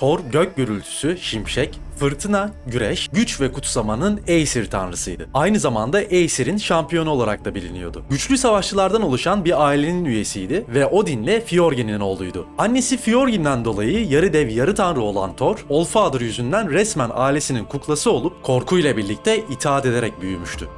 Thor gök gürültüsü, şimşek, fırtına, güreş, güç ve kutsamanın Aesir tanrısıydı. Aynı zamanda Aesir'in şampiyonu olarak da biliniyordu. Güçlü savaşçılardan oluşan bir ailenin üyesiydi ve Odin'le Fjorgen'in oğluydu. Annesi Fjorgen'den dolayı yarı dev yarı tanrı olan Thor, Allfather yüzünden resmen ailesinin kuklası olup korkuyla birlikte itaat ederek büyümüştü.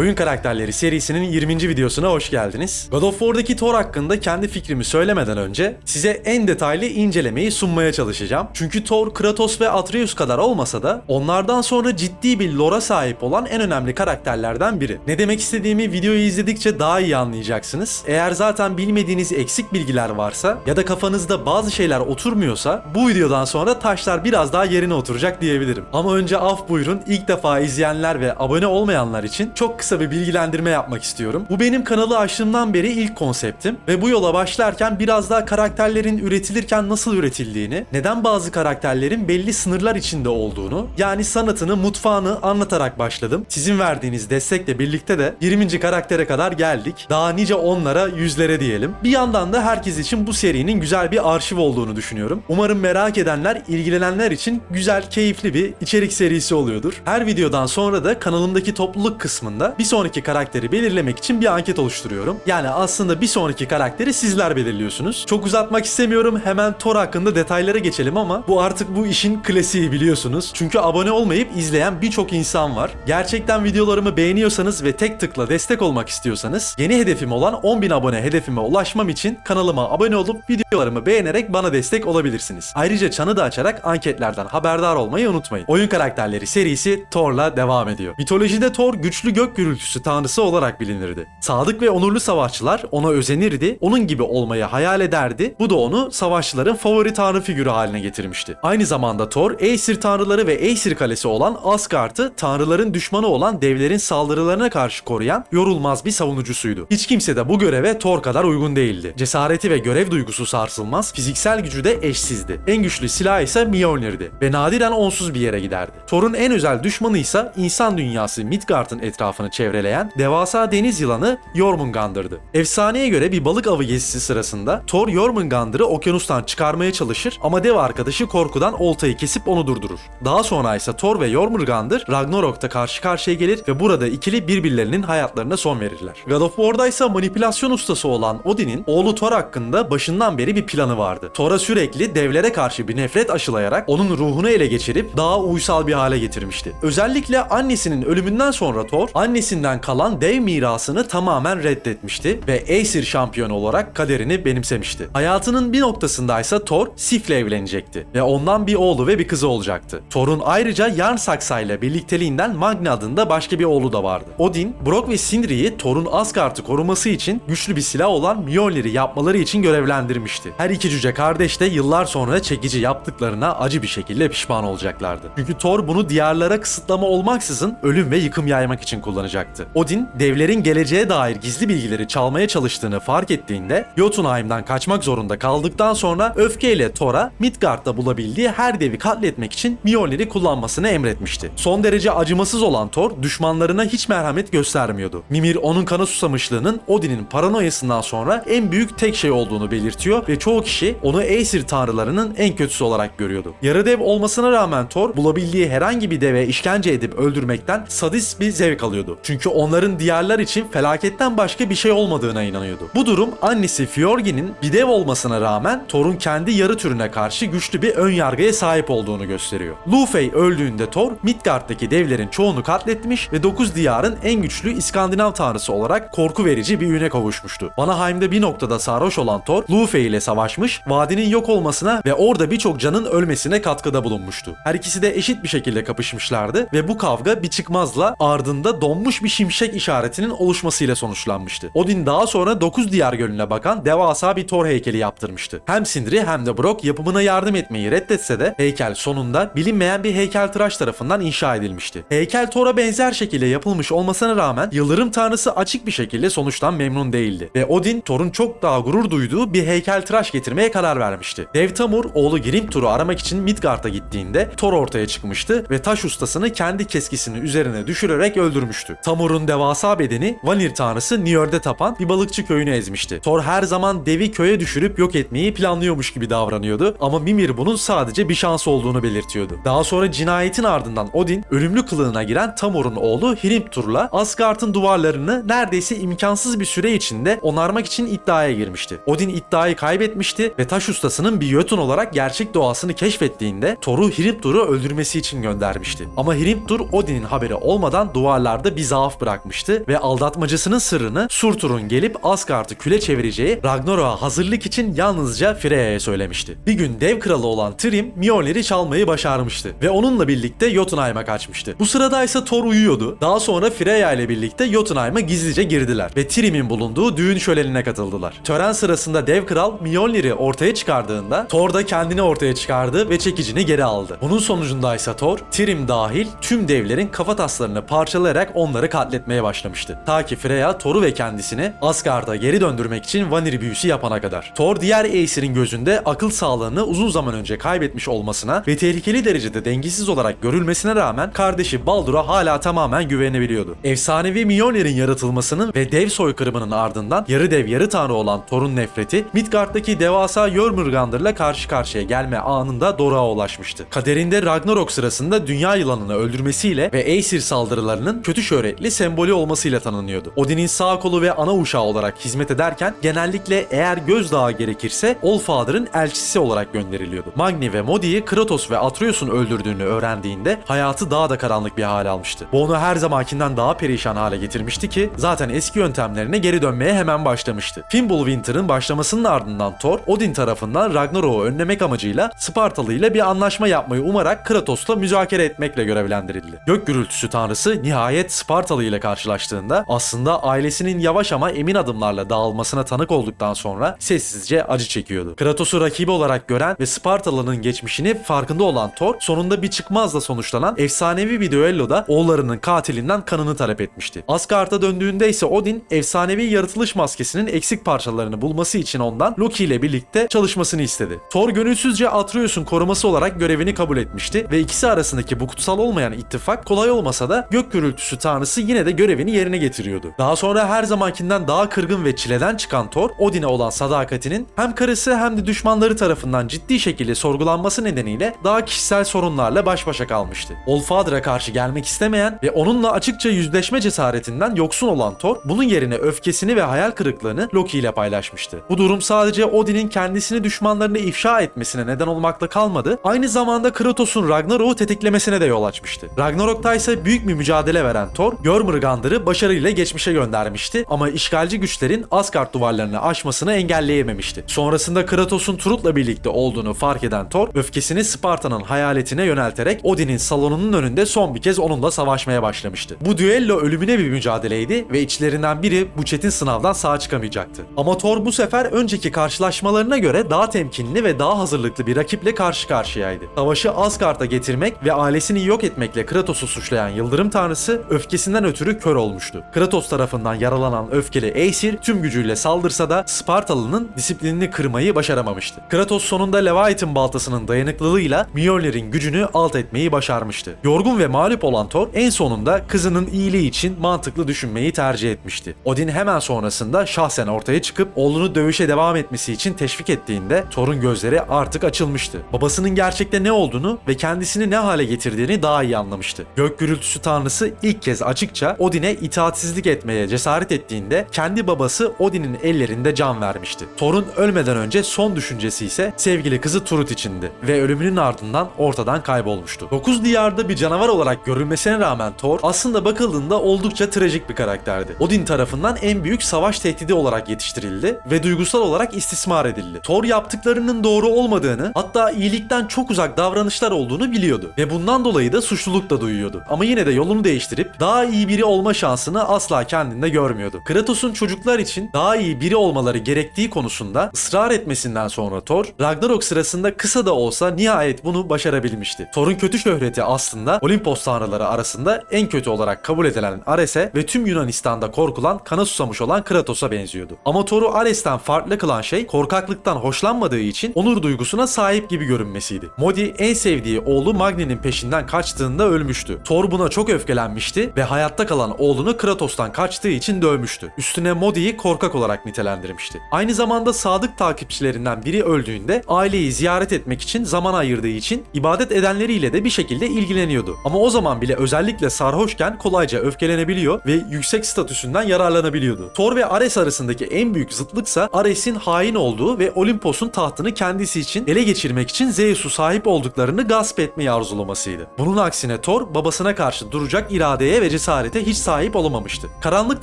Oyun Karakterleri serisinin 20. videosuna hoş geldiniz. God of War'daki Thor hakkında kendi fikrimi söylemeden önce size en detaylı incelemeyi sunmaya çalışacağım. Çünkü Thor, Kratos ve Atreus kadar olmasa da onlardan sonra ciddi bir lore'a sahip olan en önemli karakterlerden biri. Ne demek istediğimi videoyu izledikçe daha iyi anlayacaksınız. Eğer zaten bilmediğiniz eksik bilgiler varsa ya da kafanızda bazı şeyler oturmuyorsa bu videodan sonra taşlar biraz daha yerine oturacak diyebilirim. Ama önce af buyurun ilk defa izleyenler ve abone olmayanlar için çok kısa bir bilgilendirme yapmak istiyorum. Bu benim kanalı açtığımdan beri ilk konseptim ve bu yola başlarken biraz daha karakterlerin üretilirken nasıl üretildiğini, neden bazı karakterlerin belli sınırlar içinde olduğunu, yani sanatını, mutfağını anlatarak başladım. Sizin verdiğiniz destekle birlikte de 20. karaktere kadar geldik. Daha nice onlara, yüzlere diyelim. Bir yandan da herkes için bu serinin güzel bir arşiv olduğunu düşünüyorum. Umarım merak edenler, ilgilenenler için güzel, keyifli bir içerik serisi oluyordur. Her videodan sonra da kanalımdaki topluluk kısmında bir sonraki karakteri belirlemek için bir anket oluşturuyorum. Yani aslında bir sonraki karakteri sizler belirliyorsunuz. Çok uzatmak istemiyorum. Hemen Thor hakkında detaylara geçelim ama bu artık bu işin klasiği biliyorsunuz. Çünkü abone olmayıp izleyen birçok insan var. Gerçekten videolarımı beğeniyorsanız ve tek tıkla destek olmak istiyorsanız yeni hedefim olan 10.000 abone hedefime ulaşmam için kanalıma abone olup videolarımı beğenerek bana destek olabilirsiniz. Ayrıca çanı da açarak anketlerden haberdar olmayı unutmayın. Oyun karakterleri serisi Thor'la devam ediyor. Mitolojide Thor güçlü gök gürültüsü tanrısı olarak bilinirdi. Sadık ve onurlu savaşçılar ona özenirdi, onun gibi olmayı hayal ederdi. Bu da onu savaşçıların favori tanrı figürü haline getirmişti. Aynı zamanda Thor, Aesir tanrıları ve Aesir kalesi olan Asgard'ı tanrıların düşmanı olan devlerin saldırılarına karşı koruyan yorulmaz bir savunucusuydu. Hiç kimse de bu göreve Thor kadar uygun değildi. Cesareti ve görev duygusu sarsılmaz, fiziksel gücü de eşsizdi. En güçlü silah ise Mjolnir'di ve nadiren onsuz bir yere giderdi. Thor'un en özel düşmanı ise insan dünyası Midgard'ın etrafını çevreleyen devasa deniz yılanı Jormungandr'dı. Efsaneye göre bir balık avı gezisi sırasında Thor Jormungandr'ı okyanustan çıkarmaya çalışır ama dev arkadaşı korkudan oltayı kesip onu durdurur. Daha sonra ise Thor ve Jormungandr Ragnarok'ta karşı karşıya gelir ve burada ikili birbirlerinin hayatlarına son verirler. God of War'da ise manipülasyon ustası olan Odin'in oğlu Thor hakkında başından beri bir planı vardı. Thor'a sürekli devlere karşı bir nefret aşılayarak onun ruhunu ele geçirip daha uysal bir hale getirmişti. Özellikle annesinin ölümünden sonra Thor, annesinden kalan dev mirasını tamamen reddetmişti ve Aesir şampiyonu olarak kaderini benimsemişti. Hayatının bir noktasındaysa Thor Sif'le evlenecekti ve ondan bir oğlu ve bir kızı olacaktı. Thor'un ayrıca Yarnsaksa ile birlikteliğinden Magni adında başka bir oğlu da vardı. Odin, Brock ve Sindri'yi Thor'un Asgard'ı koruması için güçlü bir silah olan Mjolnir'i yapmaları için görevlendirmişti. Her iki cüce kardeş de yıllar sonra çekici yaptıklarına acı bir şekilde pişman olacaklardı. Çünkü Thor bunu diyarlara kısıtlama olmaksızın ölüm ve yıkım yaymak için kullanacaktı. Odin, devlerin geleceğe dair gizli bilgileri çalmaya çalıştığını fark ettiğinde Jotunheim'dan kaçmak zorunda kaldıktan sonra öfkeyle Thor'a Midgard'da bulabildiği her devi katletmek için Mjolnir'i kullanmasını emretmişti. Son derece acımasız olan Thor düşmanlarına hiç merhamet göstermiyordu. Mimir onun kana susamışlığının Odin'in paranoyasından sonra en büyük tek şey olduğunu belirtiyor ve çoğu kişi onu Aesir tanrılarının en kötüsü olarak görüyordu. Yarı dev olmasına rağmen Thor bulabildiği herhangi bir deve işkence edip öldürmekten sadist bir zevk alıyordu. Çünkü onların diyarlar için felaketten başka bir şey olmadığına inanıyordu. Bu durum annesi Fjorgi'nin bir dev olmasına rağmen Thor'un kendi yarı türüne karşı güçlü bir ön yargıya sahip olduğunu gösteriyor. Lufey öldüğünde Thor, Midgard'daki devlerin çoğunu katletmiş ve 9 diyarın en güçlü İskandinav tanrısı olarak korku verici bir üne kavuşmuştu. Vanaheim'de bir noktada sarhoş olan Thor, Lufey ile savaşmış, vadinin yok olmasına ve orada birçok canın ölmesine katkıda bulunmuştu. Her ikisi de eşit bir şekilde kapışmışlardı ve bu kavga bir çıkmazla ardında donmuş kopmuş bir şimşek işaretinin oluşmasıyla sonuçlanmıştı. Odin daha sonra 9 diyar gölüne bakan devasa bir Thor heykeli yaptırmıştı. Hem Sindri hem de Brock yapımına yardım etmeyi reddetse de heykel sonunda bilinmeyen bir heykeltıraş tarafından inşa edilmişti. Heykel Thor'a benzer şekilde yapılmış olmasına rağmen yıldırım tanrısı açık bir şekilde sonuçtan memnun değildi. Ve Odin Thor'un çok daha gurur duyduğu bir heykeltıraş getirmeye karar vermişti. Dev Tamur oğlu Grimtur'u aramak için Midgard'a gittiğinde Thor ortaya çıkmıştı ve taş ustasını kendi keskisinin üzerine düşürerek öldürmüştü. Tamur'un devasa bedeni Vanir tanrısı Njord'e tapan bir balıkçı köyünü ezmişti. Thor her zaman devi köye düşürüp yok etmeyi planlıyormuş gibi davranıyordu ama Mimir bunun sadece bir şans olduğunu belirtiyordu. Daha sonra cinayetin ardından Odin ölümlü kılığına giren Tamur'un oğlu Hrimtur'la Asgard'ın duvarlarını neredeyse imkansız bir süre içinde onarmak için iddiaya girmişti. Odin iddiayı kaybetmişti ve taş ustasının bir Jötun olarak gerçek doğasını keşfettiğinde Thor'u Hrimtur'u öldürmesi için göndermişti. Ama Hrimtur Odin'in haberi olmadan duvarlarda bir zaaf bırakmıştı ve aldatmacısının sırrını Surtur'un gelip Asgard'ı küle çevireceği Ragnarok'a hazırlık için yalnızca Freya'ya söylemişti. Bir gün dev kralı olan Thrym Mjolnir'i çalmayı başarmıştı ve onunla birlikte Jotunheim'a kaçmıştı. Bu sırada ise Thor uyuyordu. Daha sonra Freya ile birlikte Jotunheim'a gizlice girdiler ve Thrym'in bulunduğu düğün şölenine katıldılar. Tören sırasında dev kral Mjolnir'i ortaya çıkardığında Thor da kendini ortaya çıkardı ve çekicini geri aldı. Bunun sonucunda ise Thor, Thrym dahil tüm devlerin kafataslarını parçalayarak onları katletmeye başlamıştı. Ta ki Freya Thor'u ve kendisini Asgard'a geri döndürmek için Vanir büyüsü yapana kadar. Thor diğer Aesir'in gözünde akıl sağlığını uzun zaman önce kaybetmiş olmasına ve tehlikeli derecede dengesiz olarak görülmesine rağmen kardeşi Baldur'a hala tamamen güvenebiliyordu. Efsanevi Mjolnir'in yaratılmasının ve dev soykırımının ardından yarı dev yarı tanrı olan Thor'un nefreti Midgard'daki devasa Jörmungandr'la karşı karşıya gelme anında Dorağa ulaşmıştı. Kaderinde Ragnarok sırasında dünya yılanını öldürmesiyle ve Aesir saldırılarının kötü şöhretli sembolü olmasıyla tanınıyordu. Odin'in sağ kolu ve ana uşağı olarak hizmet ederken genellikle eğer gözdağı gerekirse Allfather'ın elçisi olarak gönderiliyordu. Magni ve Modi'yi Kratos ve Atreus'un öldürdüğünü öğrendiğinde hayatı daha da karanlık bir hale almıştı. Bu onu her zamankinden daha perişan hale getirmişti ki zaten eski yöntemlerine geri dönmeye hemen başlamıştı. Fimbulwinter'ın başlamasının ardından Thor, Odin tarafından Ragnarok'u önlemek amacıyla Spartalı ile bir anlaşma yapmayı umarak Kratos'la müzakere etmekle görevlendirildi. Gök gürültüsü tanrısı nihayet Spartalı ile karşılaştığında aslında ailesinin yavaş ama emin adımlarla dağılmasına tanık olduktan sonra sessizce acı çekiyordu. Kratos'u rakibi olarak gören ve Spartalı'nın geçmişini farkında olan Thor sonunda bir çıkmazla sonuçlanan efsanevi bir düelloda oğullarının katilinden kanını talep etmişti. Asgard'a döndüğünde ise Odin efsanevi yaratılış maskesinin eksik parçalarını bulması için ondan Loki ile birlikte çalışmasını istedi. Thor gönülsüzce Atreus'un koruması olarak görevini kabul etmişti ve ikisi arasındaki bu kutsal olmayan ittifak kolay olmasa da gök gürültüsü tanrısı yine de görevini yerine getiriyordu. Daha sonra her zamankinden daha kırgın ve çileden çıkan Thor, Odin'e olan sadakatinin hem karısı hem de düşmanları tarafından ciddi şekilde sorgulanması nedeniyle daha kişisel sorunlarla baş başa kalmıştı. Allfather'a karşı gelmek istemeyen ve onunla açıkça yüzleşme cesaretinden yoksun olan Thor, bunun yerine öfkesini ve hayal kırıklığını Loki ile paylaşmıştı. Bu durum sadece Odin'in kendisini düşmanlarına ifşa etmesine neden olmakla kalmadı, aynı zamanda Kratos'un Ragnarok'u tetiklemesine de yol açmıştı. Ragnarok'ta ise büyük bir mücadele veren Thor, Jörmungandr'ı başarıyla geçmişe göndermişti ama işgalci güçlerin Asgard duvarlarını aşmasını engelleyememişti. Sonrasında Kratos'un Trut'la birlikte olduğunu fark eden Thor, öfkesini Sparta'nın hayaletine yönelterek Odin'in salonunun önünde son bir kez onunla savaşmaya başlamıştı. Bu düello ölümüne bir mücadeleydi ve içlerinden biri bu çetin sınavdan sağ çıkamayacaktı. Ama Thor bu sefer önceki karşılaşmalarına göre daha temkinli ve daha hazırlıklı bir rakiple karşı karşıyaydı. Savaşı Asgard'a getirmek ve ailesini yok etmekle Kratos'u suçlayan Yıldırım Tanrısı öfkesinden ötürü kör olmuştu. Kratos tarafından yaralanan öfkeli Aesir tüm gücüyle saldırsa da Spartalı'nın disiplinini kırmayı başaramamıştı. Kratos sonunda Leviathan baltasının dayanıklılığıyla Mjolnir'in gücünü alt etmeyi başarmıştı. Yorgun ve mağlup olan Thor en sonunda kızının iyiliği için mantıklı düşünmeyi tercih etmişti. Odin hemen sonrasında şahsen ortaya çıkıp oğlunu dövüşe devam etmesi için teşvik ettiğinde Thor'un gözleri artık açılmıştı. Babasının gerçekte ne olduğunu ve kendisini ne hale getirdiğini daha iyi anlamıştı. Gök gürültüsü tanrısı ilk kez açıkça Odin'e itaatsizlik etmeye cesaret ettiğinde kendi babası Odin'in ellerinde can vermişti. Thor'un ölmeden önce son düşüncesi ise sevgili kızı Turut içindi ve ölümünün ardından ortadan kaybolmuştu. 9 diyarda bir canavar olarak görülmesine rağmen Thor aslında bakıldığında oldukça trajik bir karakterdi. Odin tarafından en büyük savaş tehdidi olarak yetiştirildi ve duygusal olarak istismar edildi. Thor yaptıklarının doğru olmadığını hatta iyilikten çok uzak davranışlar olduğunu biliyordu ve bundan dolayı da suçluluk da duyuyordu. Ama yine de yolunu değiştirip daha daha iyi biri olma şansını asla kendinde görmüyordu. Kratos'un çocuklar için daha iyi biri olmaları gerektiği konusunda ısrar etmesinden sonra Thor, Ragnarok sırasında kısa da olsa nihayet bunu başarabilmişti. Thor'un kötü şöhreti aslında Olimpos tanrıları arasında en kötü olarak kabul edilen Ares'e ve tüm Yunanistan'da korkulan, kana susamış olan Kratos'a benziyordu. Ama Thor'u Ares'ten farklı kılan şey korkaklıktan hoşlanmadığı için onur duygusuna sahip gibi görünmesiydi. Modi en sevdiği oğlu Magni'nin peşinden kaçtığında ölmüştü. Thor buna çok öfkelenmişti ve hayatta kalan oğlunu Kratos'tan kaçtığı için dövmüştü. Üstüne Modi'yi korkak olarak nitelendirmişti. Aynı zamanda sadık takipçilerinden biri öldüğünde aileyi ziyaret etmek için zaman ayırdığı için ibadet edenleriyle de bir şekilde ilgileniyordu. Ama o zaman bile özellikle sarhoşken kolayca öfkelenebiliyor ve yüksek statüsünden yararlanabiliyordu. Thor ve Ares arasındaki en büyük zıtlıksa Ares'in hain olduğu ve Olimpos'un tahtını kendisi için ele geçirmek için Zeus'u sahip olduklarını gasp etmeyi arzulamasıydı. Bunun aksine Thor babasına karşı duracak iradeye ve cesarete hiç sahip olamamıştı. Karanlık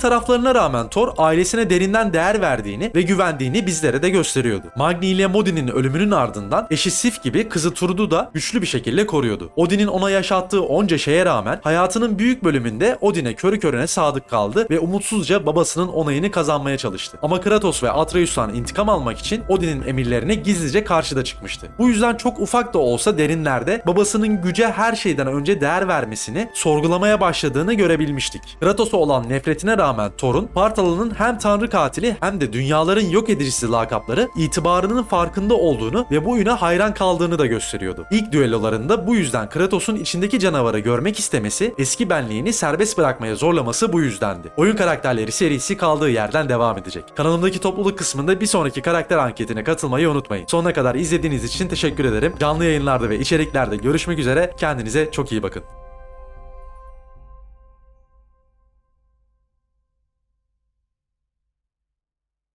taraflarına rağmen Thor ailesine derinden değer verdiğini ve güvendiğini bizlere de gösteriyordu. Magni ile Modi'nin ölümünün ardından eşi Sif gibi kızı Trud'u da güçlü bir şekilde koruyordu. Odin'in ona yaşattığı onca şeye rağmen hayatının büyük bölümünde Odin'e körü körüne sadık kaldı ve umutsuzca babasının onayını kazanmaya çalıştı. Ama Kratos ve Atreus'tan intikam almak için Odin'in emirlerine gizlice karşıda çıkmıştı. Bu yüzden çok ufak da olsa derinlerde babasının güce her şeyden önce değer vermesini sorgulamaya başladığını görebilmiştik. Kratos'a olan nefretine rağmen Thor'un Partalı'nın hem tanrı katili hem de dünyaların yok edicisi lakapları itibarının farkında olduğunu ve bu yüne hayran kaldığını da gösteriyordu. İlk düellolarında bu yüzden Kratos'un içindeki canavarı görmek istemesi, eski benliğini serbest bırakmaya zorlaması bu yüzdendi. Oyun karakterleri serisi kaldığı yerden devam edecek. Kanalımdaki topluluk kısmında bir sonraki karakter anketine katılmayı unutmayın. Sonuna kadar izlediğiniz için teşekkür ederim. Canlı yayınlarda ve içeriklerde görüşmek üzere. Kendinize çok iyi bakın.